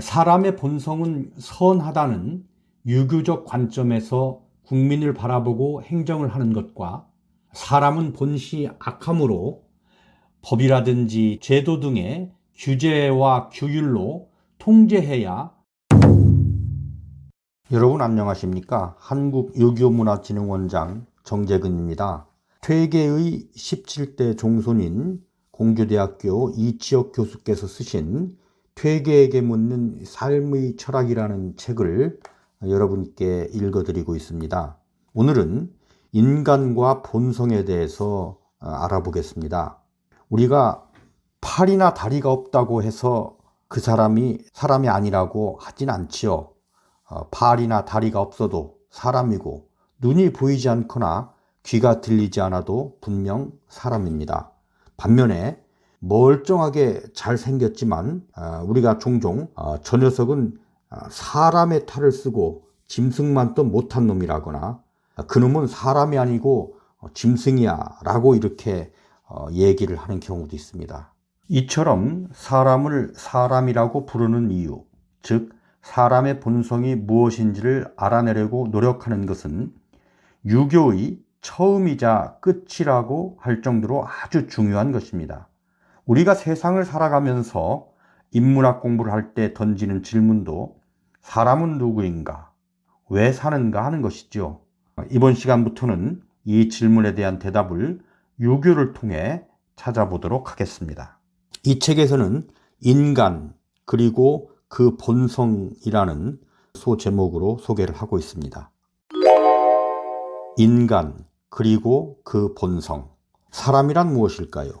사람의 본성은 선하다는 유교적 관점에서 국민을 바라보고 행정을 하는 것과 사람은 본시 악함으로 법이라든지 제도 등의 규제와 규율로 통제해야 여러분 안녕하십니까? 한국유교문화진흥원장 정재근입니다. 퇴계의 17대 종손인 공주대학교 이치혁 교수께서 쓰신 퇴계에게 묻는 삶의 철학이라는 책을 여러분께 읽어드리고 있습니다. 오늘은 인간과 본성에 대해서 알아보겠습니다. 우리가 팔이나 다리가 없다고 해서 그 사람이 사람이 아니라고 하진 않지요. 어, 팔이나 다리가 없어도 사람이고 눈이 보이지 않거나 귀가 들리지 않아도 분명 사람입니다. 반면에 멀쩡하게 잘 생겼지만 어, 우리가 종종 어, 저 녀석은 사람의 탈을 쓰고 짐승만 또 못한 놈이라거나 그놈은 사람이 아니고 짐승이야 라고 이렇게 얘기를 하는 경우도 있습니다. 이처럼 사람을 사람이라고 부르는 이유, 즉 사람의 본성이 무엇인지를 알아내려고 노력하는 것은 유교의 처음이자 끝이라고 할 정도로 아주 중요한 것입니다. 우리가 세상을 살아가면서 인문학 공부를 할 때 던지는 질문도 사람은 누구인가? 왜 사는가 하는 것이죠. 이번 시간부터는 이 질문에 대한 대답을 유교를 통해 찾아보도록 하겠습니다. 이 책에서는 인간 그리고 그 본성이라는 소 제목으로 소개를 하고 있습니다. 인간 그리고 그 본성. 사람이란 무엇일까요?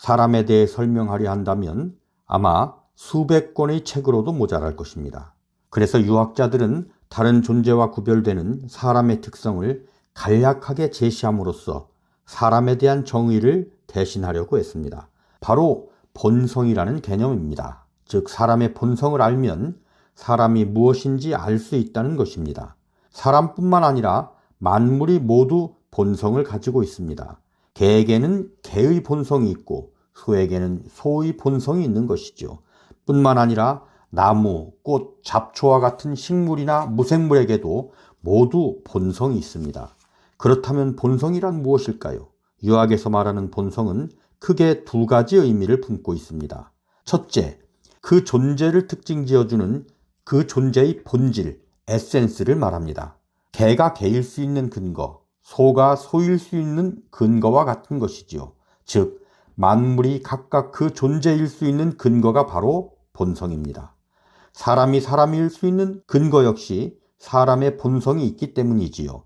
사람에 대해 설명하려 한다면 아마 수백 권의 책으로도 모자랄 것입니다. 그래서 유학자들은 다른 존재와 구별되는 사람의 특성을 간략하게 제시함으로써 사람에 대한 정의를 대신하려고 했습니다. 바로 본성이라는 개념입니다. 즉, 사람의 본성을 알면 사람이 무엇인지 알 수 있다는 것입니다. 사람뿐만 아니라 만물이 모두 본성을 가지고 있습니다. 개에게는 개의 본성이 있고 소에게는 소의 본성이 있는 것이죠. 뿐만 아니라 나무, 꽃, 잡초와 같은 식물이나 무생물에게도 모두 본성이 있습니다. 그렇다면 본성이란 무엇일까요? 유학에서 말하는 본성은 크게 두 가지 의미를 품고 있습니다. 첫째, 그 존재를 특징 지어주는 그 존재의 본질, 에센스를 말합니다. 개가 개일 수 있는 근거, 소가 소일 수 있는 근거와 같은 것이지요. 즉, 만물이 각각 그 존재일 수 있는 근거가 바로 본성입니다. 사람이 사람일 수 있는 근거 역시 사람의 본성이 있기 때문이지요.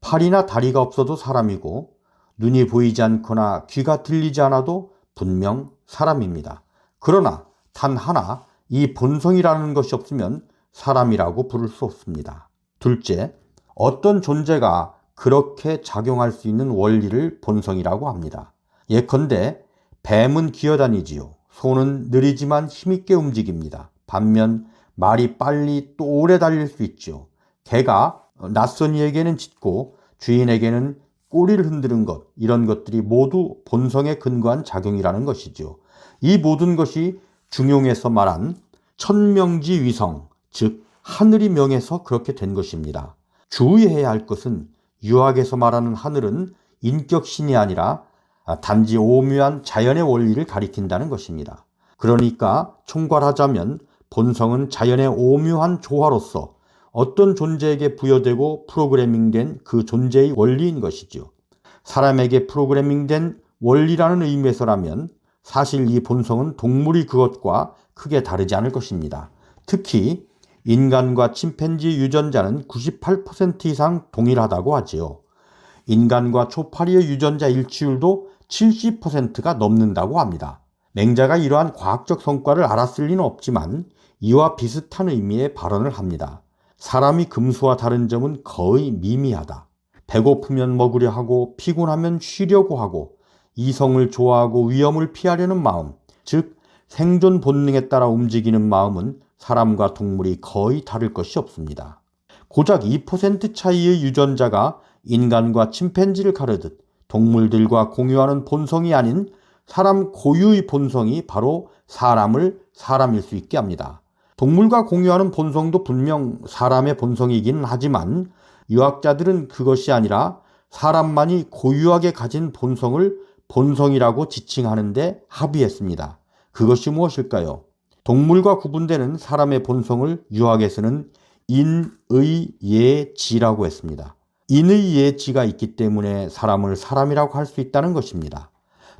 팔이나 다리가 없어도 사람이고 눈이 보이지 않거나 귀가 들리지 않아도 분명 사람입니다. 그러나 단 하나 이 본성이라는 것이 없으면 사람이라고 부를 수 없습니다. 둘째, 어떤 존재가 그렇게 작용할 수 있는 원리를 본성이라고 합니다. 예컨대 뱀은 기어다니지요. 소는 느리지만 힘있게 움직입니다. 반면 말이 빨리 또 오래 달릴 수 있죠. 개가 낯선 이에게는 짖고 주인에게는 꼬리를 흔드는 것, 이런 것들이 모두 본성에 근거한 작용이라는 것이죠. 이 모든 것이 중용에서 말한 천명지 위성, 즉 하늘이 명해서 그렇게 된 것입니다. 주의해야 할 것은 유학에서 말하는 하늘은 인격신이 아니라 단지 오묘한 자연의 원리를 가리킨다는 것입니다. 그러니까 총괄하자면 본성은 자연의 오묘한 조화로서 어떤 존재에게 부여되고 프로그래밍된 그 존재의 원리인 것이죠. 사람에게 프로그래밍된 원리라는 의미에서라면 사실 이 본성은 동물이 그것과 크게 다르지 않을 것입니다. 특히 인간과 침팬지 유전자는 98% 이상 동일하다고 하지요. 인간과 초파리의 유전자 일치율도 70%가 넘는다고 합니다. 맹자가 이러한 과학적 성과를 알았을 리는 없지만 이와 비슷한 의미의 발언을 합니다. 사람이 금수와 다른 점은 거의 미미하다. 배고프면 먹으려 하고 피곤하면 쉬려고 하고 이성을 좋아하고 위험을 피하려는 마음, 즉 생존 본능에 따라 움직이는 마음은 사람과 동물이 거의 다를 것이 없습니다. 고작 2% 차이의 유전자가 인간과 침팬지를 가르듯 동물들과 공유하는 본성이 아닌 사람 고유의 본성이 바로 사람을 사람일 수 있게 합니다. 동물과 공유하는 본성도 분명 사람의 본성이긴 하지만 유학자들은 그것이 아니라 사람만이 고유하게 가진 본성을 본성이라고 지칭하는데 합의했습니다. 그것이 무엇일까요? 동물과 구분되는 사람의 본성을 유학에 서는 인의예지라고 했습니다. 인의예지가 있기 때문에 사람을 사람이라고 할 수 있다는 것입니다.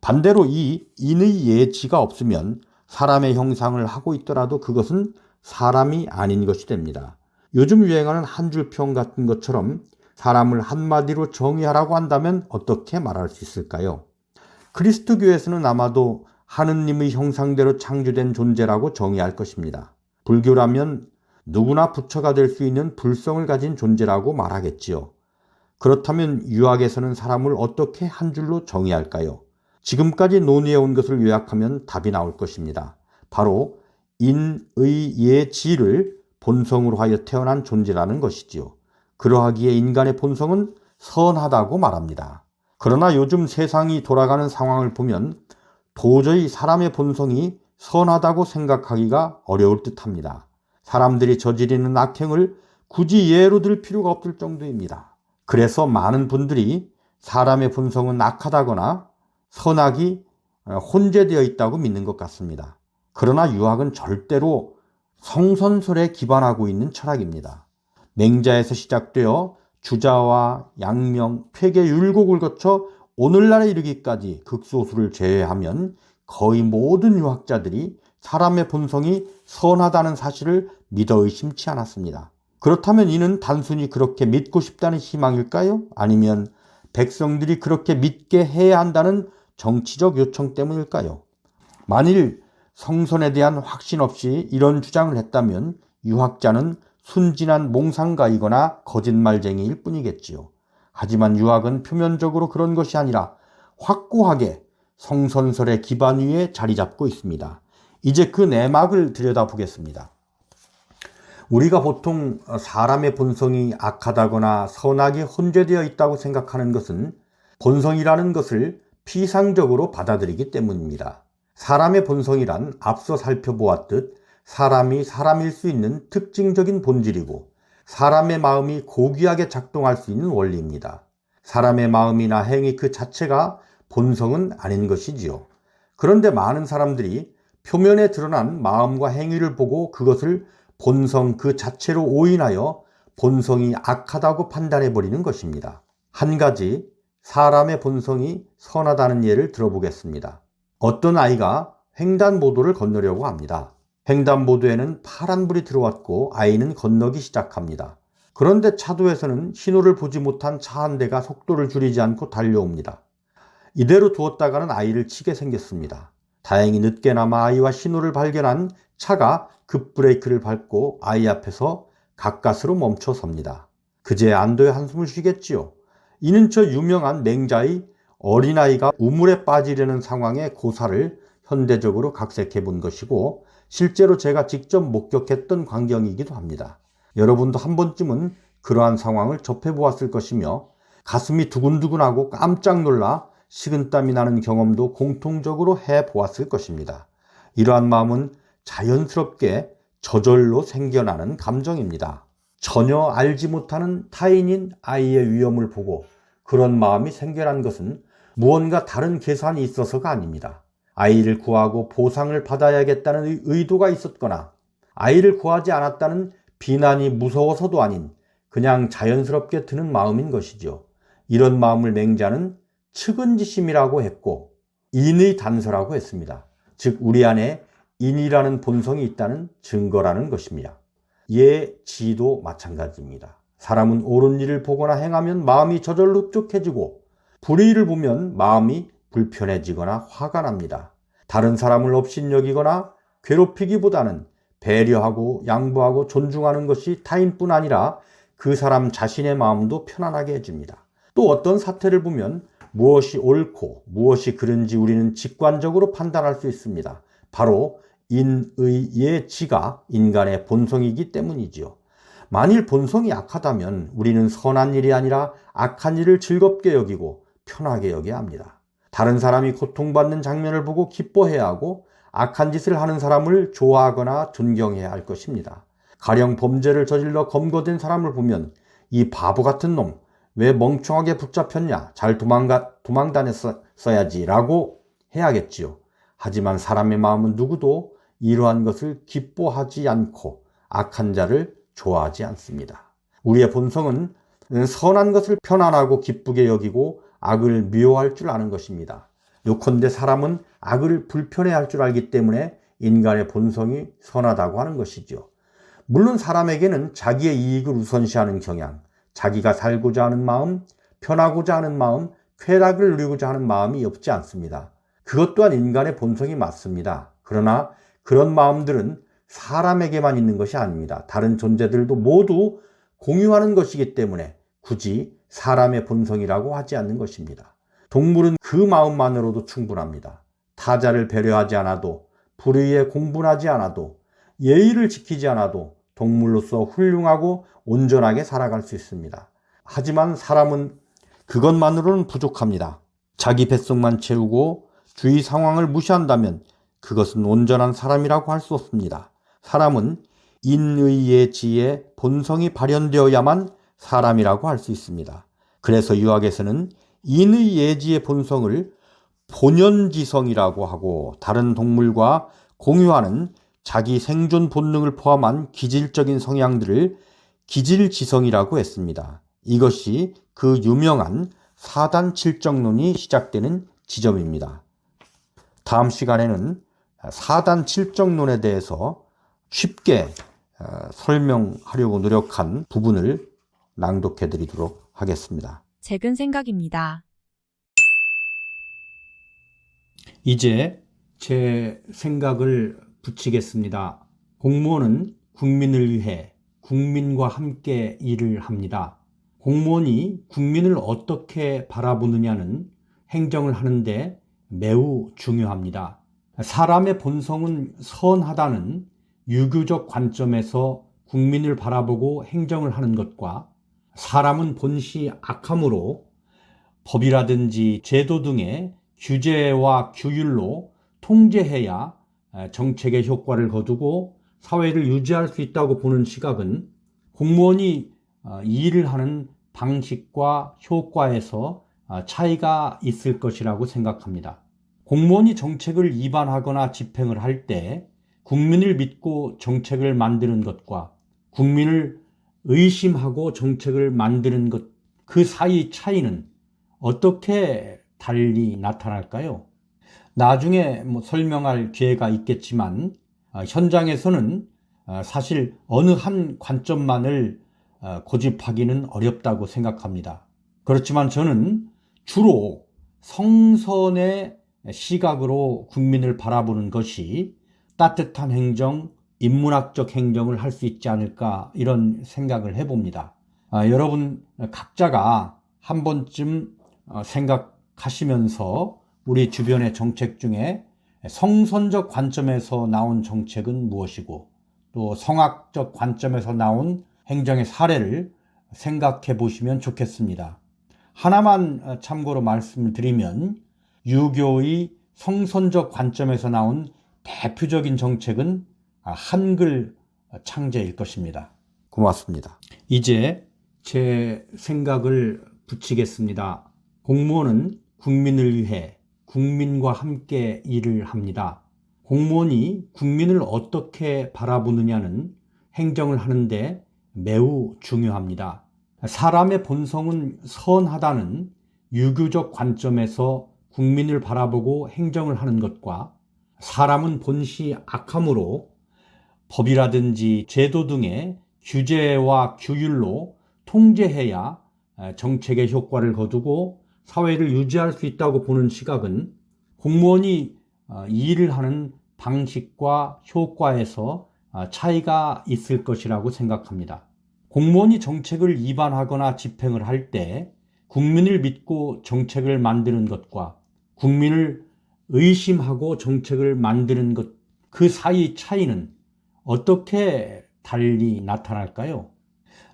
반대로 이 인의예지가 없으면 사람의 형상을 하고 있더라도 그것은 사람이 아닌 것이 됩니다. 요즘 유행하는 한 줄 평 같은 것처럼 사람을 한마디로 정의하라고 한다면 어떻게 말할 수 있을까요? 그리스도교에서는 아마도 하느님의 형상대로 창조된 존재라고 정의할 것입니다. 불교라면 누구나 부처가 될 수 있는 불성을 가진 존재라고 말하겠지요. 그렇다면 유학에서는 사람을 어떻게 한 줄로 정의할까요? 지금까지 논의해 온 것을 요약하면 답이 나올 것입니다. 바로 인의 예지를 본성으로 하여 태어난 존재라는 것이지요. 그러하기에 인간의 본성은 선하다고 말합니다. 그러나 요즘 세상이 돌아가는 상황을 보면 도저히 사람의 본성이 선하다고 생각하기가 어려울 듯 합니다. 사람들이 저지르는 악행을 굳이 예로 들 필요가 없을 정도입니다. 그래서 많은 분들이 사람의 본성은 악하다거나 선악이 혼재되어 있다고 믿는 것 같습니다. 그러나 유학은 절대로 성선설에 기반하고 있는 철학입니다. 맹자에서 시작되어 주자와 양명, 폐계, 율곡을 거쳐 오늘날에 이르기까지 극소수를 제외하면 거의 모든 유학자들이 사람의 본성이 선하다는 사실을 믿어 의심치 않았습니다. 그렇다면 이는 단순히 그렇게 믿고 싶다는 희망일까요? 아니면 백성들이 그렇게 믿게 해야 한다는 정치적 요청 때문일까요? 만일 성선에 대한 확신 없이 이런 주장을 했다면 유학자는 순진한 몽상가이거나 거짓말쟁이일 뿐이겠지요. 하지만 유학은 표면적으로 그런 것이 아니라 확고하게 성선설의 기반 위에 자리 잡고 있습니다. 이제 그 내막을 들여다보겠습니다. 우리가 보통 사람의 본성이 악하다거나 선악이 혼재되어 있다고 생각하는 것은 본성이라는 것을 피상적으로 받아들이기 때문입니다. 사람의 본성이란 앞서 살펴보았듯 사람이 사람일 수 있는 특징적인 본질이고 사람의 마음이 고귀하게 작동할 수 있는 원리입니다. 사람의 마음이나 행위 그 자체가 본성은 아닌 것이지요. 그런데 많은 사람들이 표면에 드러난 마음과 행위를 보고 그것을 본성 그 자체로 오인하여 본성이 악하다고 판단해 버리는 것입니다. 한 가지 사람의 본성이 선하다는 예를 들어보겠습니다. 어떤 아이가 횡단보도를 건너려고 합니다. 횡단보도에는 파란불이 들어왔고 아이는 건너기 시작합니다. 그런데 차도에서는 신호를 보지 못한 차 한 대가 속도를 줄이지 않고 달려옵니다. 이대로 두었다가는 아이를 치게 생겼습니다. 다행히 늦게나마 아이와 신호를 발견한 차가 급브레이크를 밟고 아이 앞에서 가까스로 멈춰 섭니다. 그제 안도의 한숨을 쉬겠지요. 이는 저 유명한 맹자의 어린아이가 우물에 빠지려는 상황의 고사를 현대적으로 각색해 본 것이고 실제로 제가 직접 목격했던 광경이기도 합니다. 여러분도 한 번쯤은 그러한 상황을 접해 보았을 것이며 가슴이 두근두근하고 깜짝 놀라 식은땀이 나는 경험도 공통적으로 해 보았을 것입니다. 이러한 마음은 자연스럽게 저절로 생겨나는 감정입니다. 전혀 알지 못하는 타인인 아이의 위험을 보고 그런 마음이 생겨난 것은 무언가 다른 계산이 있어서가 아닙니다. 아이를 구하고 보상을 받아야겠다는 의도가 있었거나 아이를 구하지 않았다는 비난이 무서워서도 아닌 그냥 자연스럽게 드는 마음인 것이죠. 이런 마음을 맹자는 측은지심이라고 했고 인의 단서라고 했습니다. 즉 우리 안에 인이라는 본성이 있다는 증거라는 것입니다. 예, 지도 마찬가지입니다. 사람은 옳은 일을 보거나 행하면 마음이 저절로 흡족해지고 불의를 보면 마음이 불편해지거나 화가 납니다. 다른 사람을 업신여기거나 괴롭히기보다는 배려하고 양보하고 존중하는 것이 타인뿐 아니라 그 사람 자신의 마음도 편안하게 해줍니다. 또 어떤 사태를 보면 무엇이 옳고 무엇이 그른지 우리는 직관적으로 판단할 수 있습니다. 바로 인의의 지가 인간의 본성이기 때문이지요. 만일 본성이 악하다면 우리는 선한 일이 아니라 악한 일을 즐겁게 여기고 편하게 여겨야 합니다. 다른 사람이 고통받는 장면을 보고 기뻐해야 하고 악한 짓을 하는 사람을 좋아하거나 존경해야 할 것입니다. 가령 범죄를 저질러 검거된 사람을 보면 이 바보 같은 놈, 왜 멍청하게 붙잡혔냐? 잘 도망가, 도망 다녔어야지. 라고 해야겠지요. 하지만 사람의 마음은 누구도 이러한 것을 기뻐하지 않고 악한 자를 좋아하지 않습니다. 우리의 본성은 선한 것을 편안하고 기쁘게 여기고 악을 미워할 줄 아는 것입니다. 요컨대 사람은 악을 불편해 할 줄 알기 때문에 인간의 본성이 선하다고 하는 것이죠. 물론 사람에게는 자기의 이익을 우선시하는 경향, 자기가 살고자 하는 마음, 편하고자 하는 마음, 쾌락을 누리고자 하는 마음이 없지 않습니다. 그것 또한 인간의 본성이 맞습니다. 그러나 그런 마음들은 사람에게만 있는 것이 아닙니다. 다른 존재들도 모두 공유하는 것이기 때문에 굳이 사람의 본성이라고 하지 않는 것입니다. 동물은 그 마음만으로도 충분합니다. 타자를 배려하지 않아도, 불의에 공분하지 않아도, 예의를 지키지 않아도 동물로서 훌륭하고 온전하게 살아갈 수 있습니다. 하지만 사람은 그것만으로는 부족합니다. 자기 뱃속만 채우고 주위 상황을 무시한다면 그것은 온전한 사람이라고 할 수 없습니다. 사람은 인의의 지에 본성이 발현되어야만 사람이라고 할 수 있습니다. 그래서 유학에서는 인의 예지의 본성을 본연지성이라고 하고 다른 동물과 공유하는 자기 생존 본능을 포함한 기질적인 성향들을 기질지성이라고 했습니다. 이것이 그 유명한 사단 칠정론이 시작되는 지점입니다. 다음 시간에는 사단 칠정론에 대해서 쉽게 어, 설명하려고 노력한 부분을 낭독해 드리도록 하겠습니다. 책은 생각입니다. 이제 제 생각을 붙이겠습니다. 공무원은 국민을 위해 국민과 함께 일을 합니다. 공무원이 국민을 어떻게 바라보느냐는 행정을 하는데 매우 중요합니다. 사람의 본성은 선하다는 유교적 관점에서 국민을 바라보고 행정을 하는 것과 사람은 본시 악함으로 법이라든지 제도 등의 규제와 규율로 통제해야 정책의 효과를 거두고 사회를 유지할 수 있다고 보는 시각은 공무원이 어, 일을 하는 방식과 효과에서 어, 차이가 있을 것이라고 생각합니다. 공무원이 정책을 위반하거나 집행을 할 때 국민을 믿고 정책을 만드는 것과 국민을 의심하고 정책을 만드는 것, 그 사이 차이는 어떻게 달리 나타날까요? 나중에 뭐 설명할 기회가 있겠지만 어, 현장에서는 어, 사실 어느 한 관점만을 어, 고집하기는 어렵다고 생각합니다. 그렇지만 저는 주로 성선의 시각으로 국민을 바라보는 것이 따뜻한 행정, 인문학적 행정을 할 수 있지 않을까 이런 생각을 해봅니다. 여러분 각자가 한 번쯤 생각하시면서 우리 주변의 정책 중에 성선적 관점에서 나온 정책은 무엇이고 또 성악적 관점에서 나온 행정의 사례를 생각해 보시면 좋겠습니다. 하나만 참고로 말씀드리면 유교의 성선적 관점에서 나온 대표적인 정책은 한글 창제일 것입니다. 고맙습니다. 이제 제 생각을 붙이겠습니다. 공무원은 국민을 위해 국민과 함께 일을 합니다. 공무원이 국민을 어떻게 바라보느냐는 행정을 하는데 매우 중요합니다. 사람의 본성은 선하다는 유교적 관점에서 국민을 바라보고 행정을 하는 것과 사람은 본시 악함으로 법이라든지 제도 등의 규제와 규율로 통제해야 정책의 효과를 거두고 사회를 유지할 수 있다고 보는 시각은 공무원이 어, 일을 하는 방식과 효과에서 어, 차이가 있을 것이라고 생각합니다. 공무원이 정책을 위반하거나 집행을 할 때 국민을 믿고 정책을 만드는 것과 국민을 의심하고 정책을 만드는 것, 그 사이 차이는 어떻게 달리 나타날까요?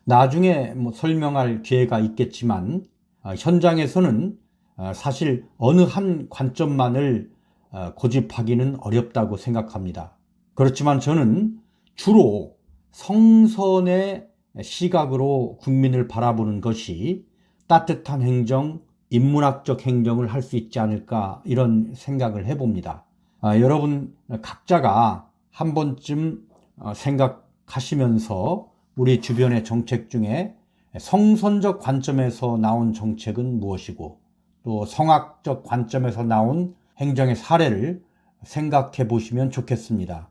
나중에 뭐 설명할 기회가 있겠지만 아, 현장에서는 아, 사실 어느 한 관점만을 어, 고집하기는 어렵다고 생각합니다. 그렇지만 저는 주로 성선의 시각으로 국민을 바라보는 것이 따뜻한 행정, 인문학적 행정을 할 수 있지 않을까 이런 생각을 해봅니다. 아, 여러분 각자가 한 번쯤 어, 생각하시면서 우리 주변의 정책 중에 성선적 관점에서 나온 정책은 무엇이고 또 성악적 관점에서 나온 행정의 사례를 생각해 보시면 좋겠습니다.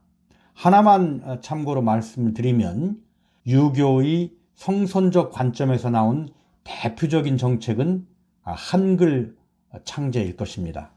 하나만 어, 참고로 말씀을 드리면 유교의 성선적 관점에서 나온 대표적인 정책은 아, 한글 창제일 것입니다.